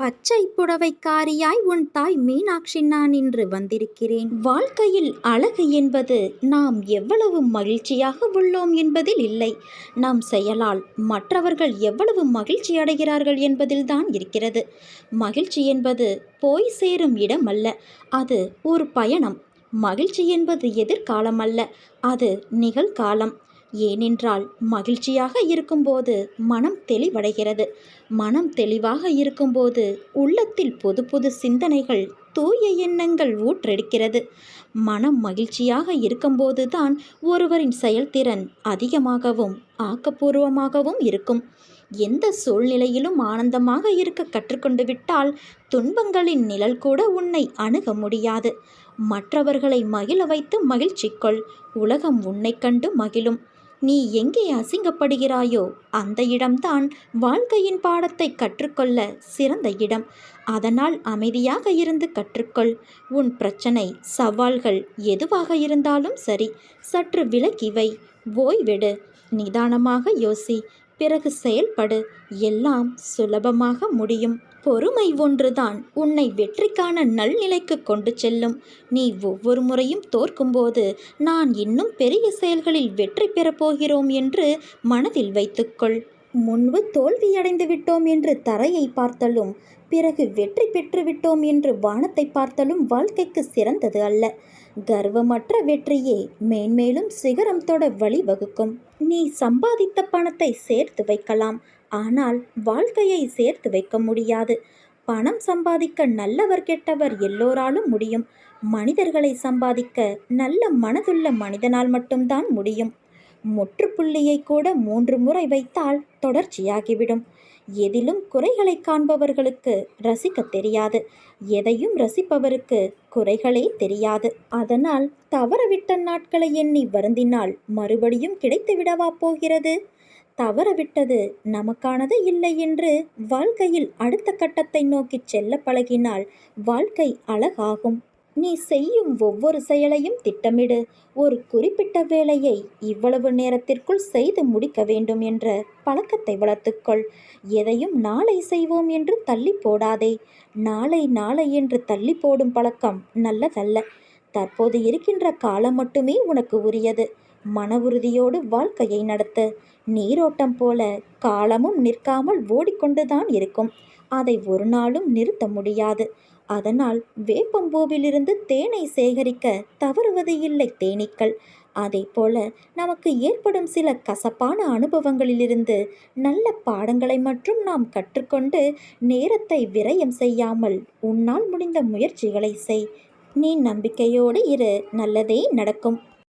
பச்சை புடவைக்காரியாய் உன் தாய் மீனாட்சி நான் இன்று வந்திருக்கிறேன். வாழ்க்கையில் அழகு என்பது நாம் எவ்வளவு மகிழ்ச்சியாக உள்ளோம் என்பதில் இல்லை. நம் செயலால் மற்றவர்கள் எவ்வளவு மகிழ்ச்சி அடைகிறார்கள் என்பதில்தான் இருக்கிறது. மகிழ்ச்சி என்பது போய் சேரும் இடம் அல்ல அது ஒரு பயணம். மகிழ்ச்சி என்பது எதிர்காலம் அல்ல. அது நிகழ்காலம். ஏனென்றால் மகிழ்ச்சியாக இருக்கும்போது மனம் தெளிவடைகிறது. மனம் தெளிவாக இருக்கும்போது உள்ளத்தில் புது புது சிந்தனைகள் தூய எண்ணங்கள் ஊற்றெடுக்கிறது. மனம் மகிழ்ச்சியாக இருக்கும்போது தான் ஒருவரின் செயல்திறன் அதிகமாகவும் ஆக்கப்பூர்வமாகவும் இருக்கும். எந்த சூழ்நிலையிலும் ஆனந்தமாக இருக்க கற்றுக்கொண்டு விட்டால் துன்பங்களின் நிழல் கூட உன்னை அணுக முடியாது. மற்றவர்களை மகிழ வைத்து மகிழ்ச்சிக்கொள் உலகம் உன்னை கண்டு மகிழும். நீ எங்கே அசிங்கப்படுகிறாயோ அந்த இடம்தான் வாழ்க்கையின் பாடத்தை கற்றுக்கொள்ள சிறந்த இடம். அதனால் அமைதியாக இருந்து கற்றுக்கொள். உன் பிரச்சனை சவால்கள் எதுவாக இருந்தாலும் சரி சற்று விலக்கிவை ஓய்விடு. நிதானமாக யோசி. பிறகு செயல்படு. எல்லாம் சுலபமாக முடியும். பொறுமை ஒன்றுதான். உன்னை வெற்றிக்கான நல்நிலைக்கு கொண்டு செல்லும். நீ ஒவ்வொரு முறையும் தோற்கும்போது நான் இன்னும் பெரிய செயல்களில் வெற்றி பெறப்போகிறோம் என்று மனதில் வைத்துக்கொள். முன்பு தோல்வியடைந்து விட்டோம் என்று தரையை பார்த்தலும் பிறகு வெற்றி பெற்று விட்டோம் என்று வானத்தை பார்த்தலும் வாழ்க்கைக்கு சிறந்தது அல்ல. கர்வமற்ற வெற்றியே மேன்மேலும் சிகரம் தொட வழிவகுக்கும். நீ சம்பாதித்த பணத்தை சேர்த்து வைக்கலாம் ஆனால் வாழ்க்கையை சேர்த்து வைக்க முடியாது. பணம் சம்பாதிக்க நல்லவர் கெட்டவர் எல்லோராலும் முடியும். மனிதர்களை சம்பாதிக்க நல்ல மனதுள்ள மனிதனால் மட்டும்தான் முடியும். முற்றுப்புள்ளியை கூட மூன்று முறை வைத்தால் தொடர்ச்சியாகிவிடும். எதிலும் குறைகளை காண்பவர்களுக்கு ரசிக்க தெரியாது. எதையும் ரசிப்பவருக்கு குறைகளே தெரியாது. அதனால் தவறவிட்ட நாட்களை எண்ணி வருந்தினால் மறுபடியும் கிடைத்து விடவா போகிறது? தவறவிட்டது நமக்கானது இல்லை என்று வாழ்க்கையில் அடுத்த கட்டத்தை நோக்கி செல்ல பழகினால் வாழ்க்கை அழகாகும். நீ செய்யும் ஒவ்வொரு செயலையும் திட்டமிடு. ஒரு குறிப்பிட்ட வேலையை இவ்வளவு நேரத்திற்குள் செய்து முடிக்க வேண்டும் என்ற பழக்கத்தை வளர்த்துக்கொள். எதையும் நாளை செய்வோம் என்று தள்ளி போடாதே. நாளை நாளை என்று தள்ளி போடும் பழக்கம் நல்லதல்ல. தற்போது இருக்கின்ற காலம் மட்டுமே உனக்கு உரியது. மன உறுதியோடு வாழ்க்கையை நடத்து. நீரோட்டம் போல காலமும் நிற்காமல் ஓடிக்கொண்டுதான் இருக்கும். அதை ஒரு நாளும் நிறுத்த முடியாது. அதனால் வேப்பம்பூவிலிருந்து தேனை சேகரிக்க தவறுவது இல்லை தேனீக்கள். அதே போல நமக்கு ஏற்படும் சில கசப்பான அனுபவங்களிலிருந்து நல்ல பாடங்களை மட்டும் நாம் கற்றுக்கொண்டு நேரத்தை விரயம் செய்யாமல் உன்னால் முடிந்த முயற்சிகளை செய். நீ நம்பிக்கையோடு இரு. நல்லதே நடக்கும்.